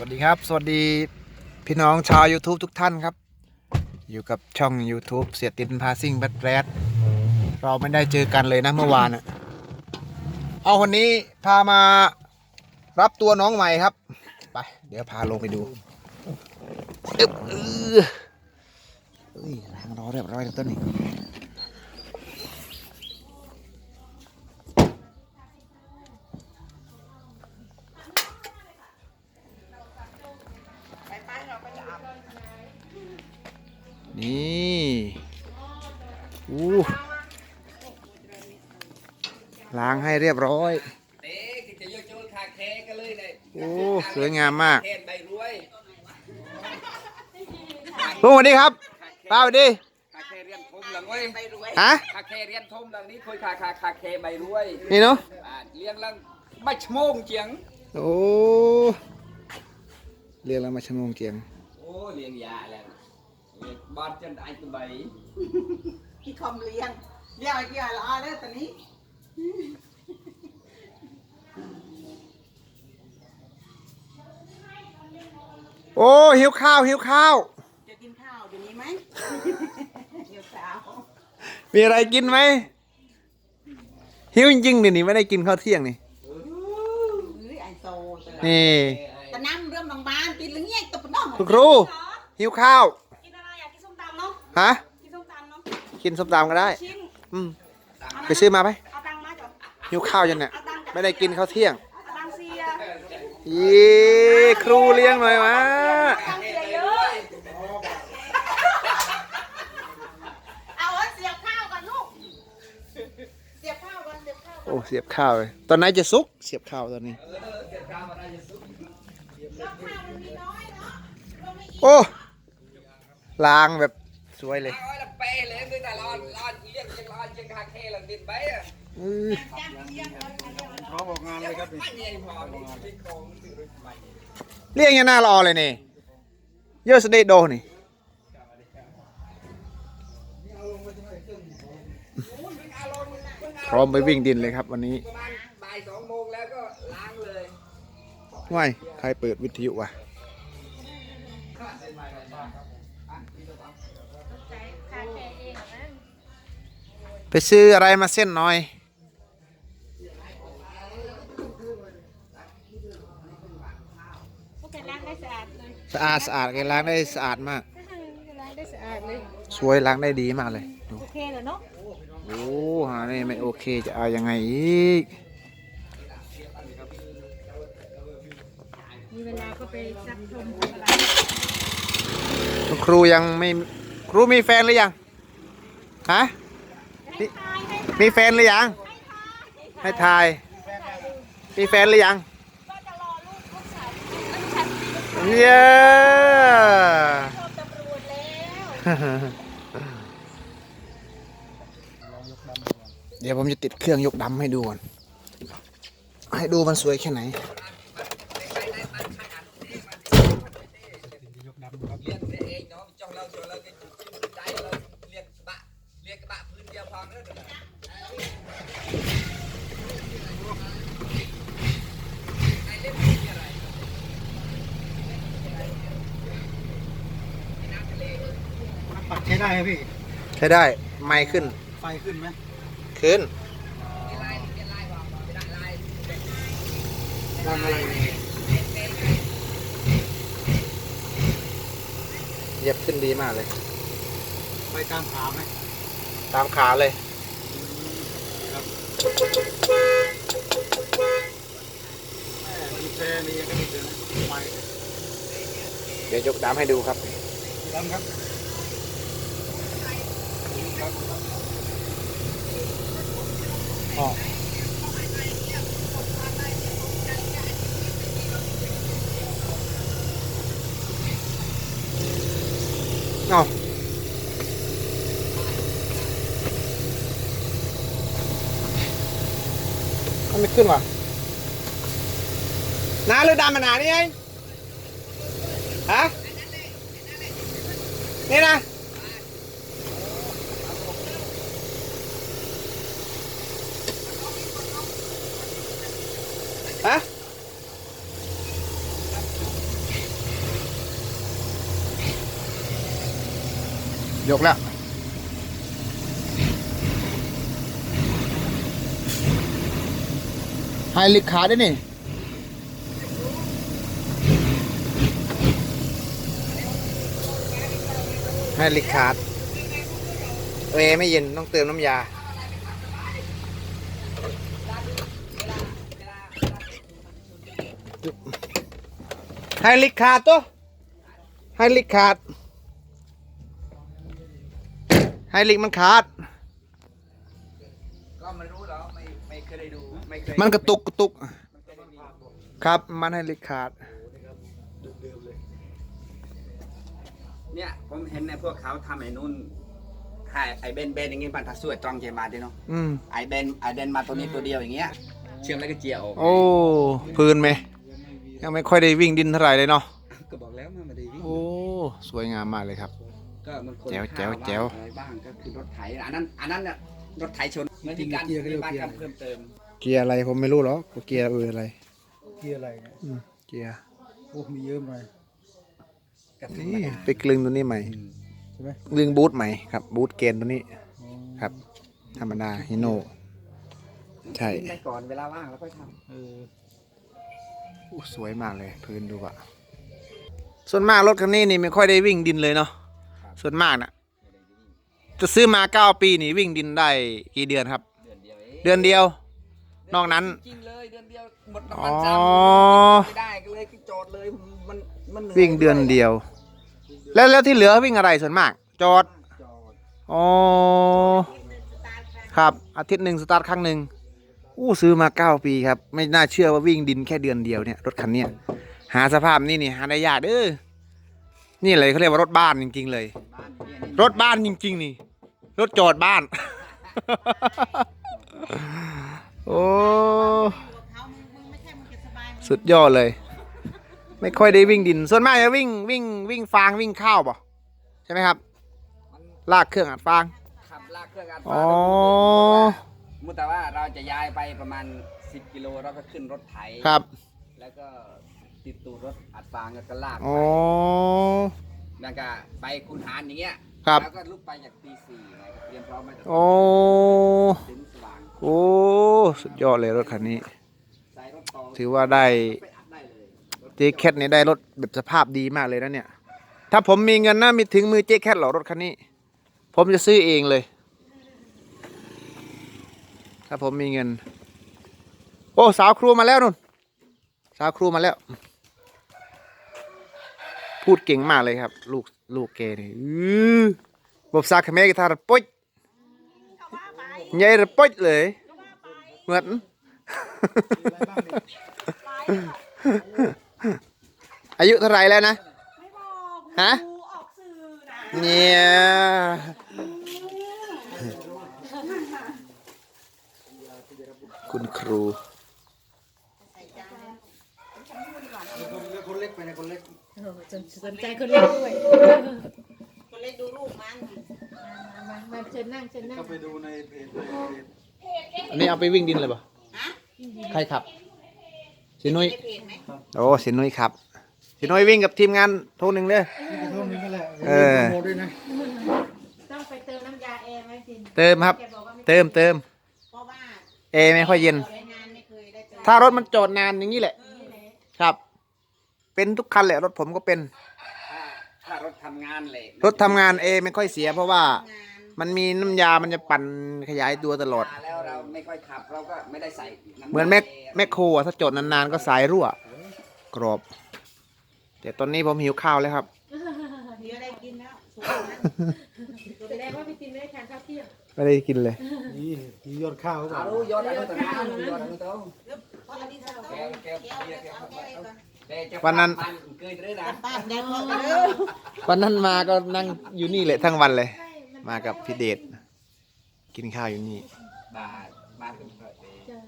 วัสดีครับ สวัสดีพี่น้องชาว YouTube ทุกท่านครับ อยู่กับช่อง YouTube เสียตินพาซิ่งแบทแรดเราไม่ได้เจอกันเลยนะเมื่อวานอะเอาวันนี้พามารับตัวน้องใหม่ครับ ไป เดี๋ยวพาลงไปดูเออเอ้ยล้างรอเรียบร้อยแล้วต้นนี้ รียบร้อยเด็กจะยกโจนคาแคกันเลยเนี่ยโอ้สวยงามมากแค่ใบรวยลุงสวัสดีครับป้าสวัสดีคาแคเรียนทมหลังเว้ยฮะคาแคเรียนทมหลังนี้คุยคาคาคาแคใบรวยนี่เนาะอ่าเลี้ยงหลังไม่ชโมงเจียงโอ้เรียกแล้วมาชั่วโมงเกียงโอ้เลี้ยงยาแล้วเลี้ยงบ้านจันไอตัวใบที่คอมเลี้ยงเลี้ยงกี่อะไรอะเลยตอนนี้ โอ้หิวข้าวหิวข้าว จะกินข้าวเดี๋ยวนี้ไหมเดี๋ยวสาวมีอะไรกินไหมหิวจริงๆนี่นี่ไม่ได้กินข้าวเที่ยงนี่เฮ้ยไอโซเตอนี่ ตะน้ำเริ่มโรงพยาบาลตีลึงเงี้ยตบน้องคุณครูหิวข้าวกินอะไรอยากกินส้มตำเนาะฮะกินส้มตำเนาะกินส้มตำก็ได้ ชิ้นอืมไปซื้อมาไหมเอาตังค์มาจ้ะหิวข้าวยันเนี่ย เอาตังค์ไม่ได้กินข้าวเที่ยง เอาตังค์เสีย ยี่ครูเลี้ยงหน่อยวะตังค์เสียเยอะเอาไว้เสียบข้าวก่อนลูกเสียบข้าวก่อนเสียบข้าวโอ้เสียบข้าวเลยตอนไหนจะสุก เสียบข้าวตอนนี้ โอ้ล้างแบบสวยเลย เอาไว้ละเปเลยคือแต่รอนรอนเลี้ยงจังรอนจังคาแคหลังดินใบอะอื้อพร้อมออกงานเลยครับไม่ใหญ่พอนี่เป็นของตื่นใหม่เลี้ยงยังน่ารอเลยนี่เยอะสเดโดนี่พร้อมไปวิ่งดินเลยครับวันนี้ประมาณบ่ายสองโมงแล้วก็ล้างเลยว้ายใครเปิดวิทยุวะ ไปซื้ออะไรมาเส้นหน่อยพวกแกล้างได้สะอาดเลยสะอาดสะอาดแกล้างได้สะอาดมากล้างได้สะอาดเลย สวยล้างได้ดีมากเลยดูโอเคเลยเนาะโอ้หานี่ไม่โอเคจะเอายังไงอีก มีเวลาก็ไปซักชมอะไรคุณครูยังไม่ครูมีแฟนหรือยังฮะ ให้ทายให้มีแฟนหรือยัง ให้ทาย มีแฟนหรือยังก็จะรอลูกลูกสาวลูกชายเย้เดี๋ยวผมจะติดเครื่องยกดำให้ดูก่อน ให้ดูมันสวยแค่ไหน เลี้ยงเองเนาะจ้องเราจ้องเราก็ใจเราเลี้ยงกระบะเลี้ยงกระบะพื้นเดียวพอแล้วนะ ปัดใช้ได้ครับพี่ ใช้ได้ ไม่ขึ้น ไฟขึ้นไหมขึ้นดังอะไรเยเหยียบขึ้นดีมากเลยไฟตามขาไหม ตามขาเลยแม่มีแพรมีกระดิ่งเลยนะไฟเดี๋ยวยกดำให้ดูครับดำครับอ๋อ ขึ้นว่ะน้าเลือดดำมันหนานี่ไงฮะนี่นะฮะยกแล้ว ไฮลิกขาด้วยนี่ไฮลิกขาดเอไม่เย็นต้องเติมน้ำยา ไฮลิกขาดตัวไฮลิกขาดไฮลิกมันขาด ก็ไม่รู้หรอกไม่ไม่เคยได้ดูไม่เคยมันกระตุกกระตุกมันเคยได้มีครับ มันไฮลิกขาด เนี่ยผมเห็นในพวกเขาทำไอ้นู่นขายไอ้เบนเบนอย่างงี้มันถ้าสวยตรองเจมาดิเนาะอืม ไอ้เบนไอ้เบนมาตัวนี้ตัวเดียวอย่างเงี้ยเชื่อมแล้วก็เจียออกโอ้พื้นไหม ยังไม่ค่อยได้วิ่งดินเท่าไหร่เลยเนาะ ก็บอกแล้วมันไม่ได้วิ่งโอ้ สวยงามมากเลยครับ ก็มันคนแจ๋วข้าแจ๋วบ้างอะไรบ้างก็คือรถไถอันนั้นอันนั้นน่ะรถไถชนไม่มีการปฏิบัติการเพิ่มเติม เกียร์อะไรผมไม่รู้หรอกว่าเกียร์เอออะไรเกียร์อะไรเนี่ยอืมเกียร์โอ้มีเยอะหน่อยกระธรรมนี่ดาไปกลึงตัวนี้ใหม่ใช่ไหมกลึงบูทใหม่ครับบูทเกนตัวนี้อ๋อครับ ธรรมดาฮิโน่ใช่ได้ก่อนเวลาว่างแล้วค่อยทเอออู้สวยมากเลยพื้นดูอะส่วนมากรถคันนี้นี่ไม่ค่อยได้วิ่งดินเลยเนาะส่วนมากน่ะจะซื้อมาเก้าปีนี่วิ่งดินได้กี่เดือนครับำเดือนเดียว เองเดือนเดียวนอกนั้นจริงเลยเดือนเดียวหมดอ๋น้ำอมันสามหมื่นไม่ได้ก็เลยจอดเลยมันมันหนื่อยวิ่งเดือนเดียว แล้วแล้วที่เหลือวิ่งอะไรส่วนมาก จอดจอดอ๋อครับ อาทิตย์หนึ่งสตาร์ทครั้งหนึ่งอู้ซื้อมาเก้าปีครับ ไม่น่าเชื่อว่าวิ่งดินแค่เดือนเดียวเนี่ยรถคันเนี้ยหาสภาพนี่นี่หาได้ยากเด้อนี่เลยเขาเรียกว่ารถบ้านจริง ๆ เลย บ้านเนี่ยนี่รถบ้านจริง ๆ นี่ รถจอดบ้าน โอ้เขามึงมึงไม่ใช่มึงจะสบายมึงสุดยอดเลย ไม่ค่อยได้วิ่งดิน ส่วนมากจะวิ่งวิ่งวิ่งฟางวิ่งข้าวป่ะใช่ไหมครับมันลากเครื่องอัดฟางขับลากเครื่องอัดอ๋อมุแต่ว่าเราจะย้ายไปประมาณ 10 กิโลเราก็ขึ้นรถไถครับ แล้วก็ติดตูดรถอัดฟางแล้วก็ลากอ๋อไปแล้วก็ไปคุณหารอย่างเงี้ยครับแล้วก็ลุกไปจากตีสี่ไงก็เตรียมพร้อมมาจากโอ้ถึงสว่างโอ้ สุดยอดเลยรถคันนี้ ถือว่าได้เลยรถเจแคทเนี่ยได้รถแบบสภาพดีมากเลยนะเนี่ย ถ้าผมมีเงินนะมีถึงมือเจ๊แคทหรอรถคันนี้ ผมจะซื้อเองเลย ถ้าผมมีเงิน โอ้สาวครูมาแล้วนุ่น สาวครูมาแล้ว พูดเก่งมากเลยครับ ลูกลูกเกนี่บบซาคเมกิทาร์ปุ๊ยใหญ่ระปุ๊ยเลย เหมือนอายุเท่าไหรแล้วนะ ไม่บอกฮะกูออกสื่อนะเนี่ย คุณครู คนเล็กไปในคนเล็กสนใจคนเล็กด้วยคนเล็กดูลูกมันมามาเชิญนั่งเชิญนั่งก็ไปดูในเพจในเพจ อันนี้เอาไปวิ่งดินเลยป่ะฮะใครขับสินุ้ยได้เพจไหมโอ้สินุ้ยครับสินุ้ยวิ่งกับทีมงานโทรหนึ่งเด้อนี่กระท่อมนี้ก็แหละเออโปรโมทด้วยนะต้องไปเติมน้ำยาแอร์ไหมสินเติมครับแกบอกว่าไม่เติมเติมเพราะว่าเอไม่ค่อยเย็นได้งานไม่เคยได้เจอถ้ารถมันจอดนานอย่างนี้แหละ ครับ เป็นทุกคันแหละรถผมก็เป็นถ้าถ้ารถทำงานเลยรถทำงานเอไม่ค่อยเสียเพราะว่างาน มันมีน้ำยา มันจะปั่นขยายตัวตลอด แล้วเราไม่ค่อยขับเราก็ไม่ได้ใส่ำเหมือนแมคแมคโครอะถ้าจอดนานๆก็สายรั่ว กรอบ แต่ตอนนี้ผมหิวข้าวแล้วครับ เดี๋ยวได้กินแล้วสวยนะแสดงว่าพี่ตินไม่ได้ทานข้าวเที่ยงไม่ได้กินเลย นี่มียอดข้าวหรือเปเอาล่าลูกยอดเอาตัวน้ำยอดเอาตัวเพราะอันนี้เราต้องแกแกเดี๋ยวเรียกเดี๋ยวแกเอาแค่นี้ก่อนแกจะวันนั้น ปัเกยเลยนะ ป้าแดงเลยเด้อวันนั้นมาก็นั่งอยู่นี่เลยทั้งวันเลย มากับพี่เดชกินข้าวอยู่นี่ บาทบาทเป็นเปิดเลยจ้า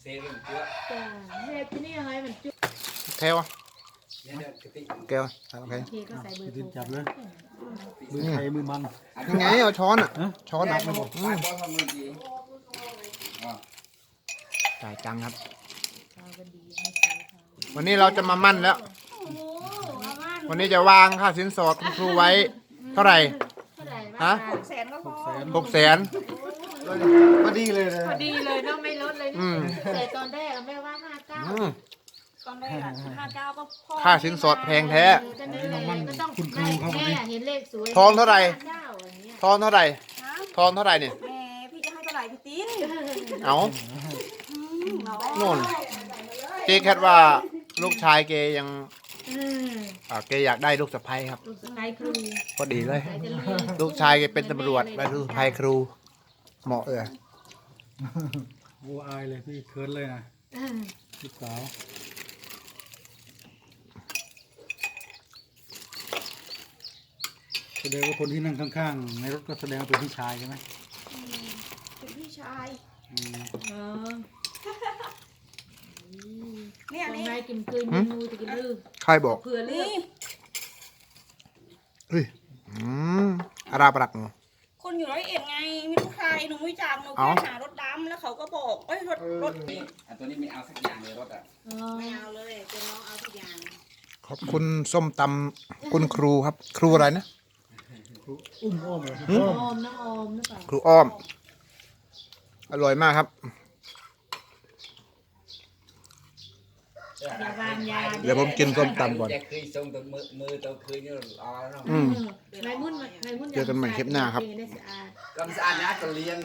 เซรุ่มเยอะจ้าแม่ที่นี่อะไรมันจุ๊บแก้วอะเนี่ยเดี๋ยวกระติกแก้วโอเคโอเคก็ใส่เบอร์โทดิรนจับเลยมือใครมือมัน ยังไงเอาช้อนอะ ช้อนแกอะมาบอกบาทบอลทำมือดีจ่ายตังค์ครับเอากันดีไม่ใช่ค่ะวันนี้เราจะมามั่นแล้ว วันนี้จะวางค่าสินสอดคุณครูไว้ เท่าไหร่เท่าไหร่ ฮฮะหกแสนก็พอหกแสนพอดีเลยนะพอดีเลยเนาะไม่ลดเลยอืนี่มแต่ตอนแรกอะแม่ว่าห้าเก้าอืม ตอนแรกอะห้าเก้าก็พอค่าสินสอดแพงแท้ ก็นั่นแหละก็ต้องแม่เห็นเลขสวยทองเท่าไหร่เก้าอย่างเงี้ยทอนเท่าไหร่ฮะทอนเท่าไหร่เนี่ยแหม่พี่จะให้เท่าไหร่พี่ติ๊นเอาอืมเนาะนู่นเจ๊แคทว่าลูกชายเกยัง อืมอ่าเกอยากได้ลูกสะใภ้ครับ ลูกสะใภ้ครูพอดีเลย ใครจะเลือกลูกชายแกเป็นตำรวจและลูกสะใภ้ครู เหมาะเออวัวอายเลยพี่เคิร์นเลยนะอืมลูกสาวแสดงว่าคนที่นั่งข้างๆ ในรถก็แสดงว่าเป็นพี่ชายใช่ไหมเป็นพี่ชาย อืม เออ เนี่ยทำนี่ ไมกินคืนเมนูจะกินลือใครบอกเผื่อเลือกนี่ เฮ้ยอืมอาราปรักหนูคนอยู่ร้อยเอ็ดไงไม่รู้ใครหนูไม่จากหนูเอ้าแค่หารถดำแล้วเขาก็บอกเอ้ยรถรถนี่อันตัวนี้ไม่เอาสักอย่างเลยรถอะเออไม่เอาเลยเป็นน้องเอาทุกอย่างขอบคุณส้มตำคุณครูครับ ครูอะไรนะอุ้มอ้อมเหรอหืมออมน้องออมหรือเปล่าครูอ้อม อร่อยมากครับ อย่าวางยาเดี๋ยวผมกินส้มตำก่อน จะเคยส่งตัวมือมือตัวคืนนี่รอแล้วเนาะอืมนายมุ่นนายมุ่นเจอกันใหม่คลิปหน้าครับได้สะอาดกำสะอาดนะจะเลี้ยง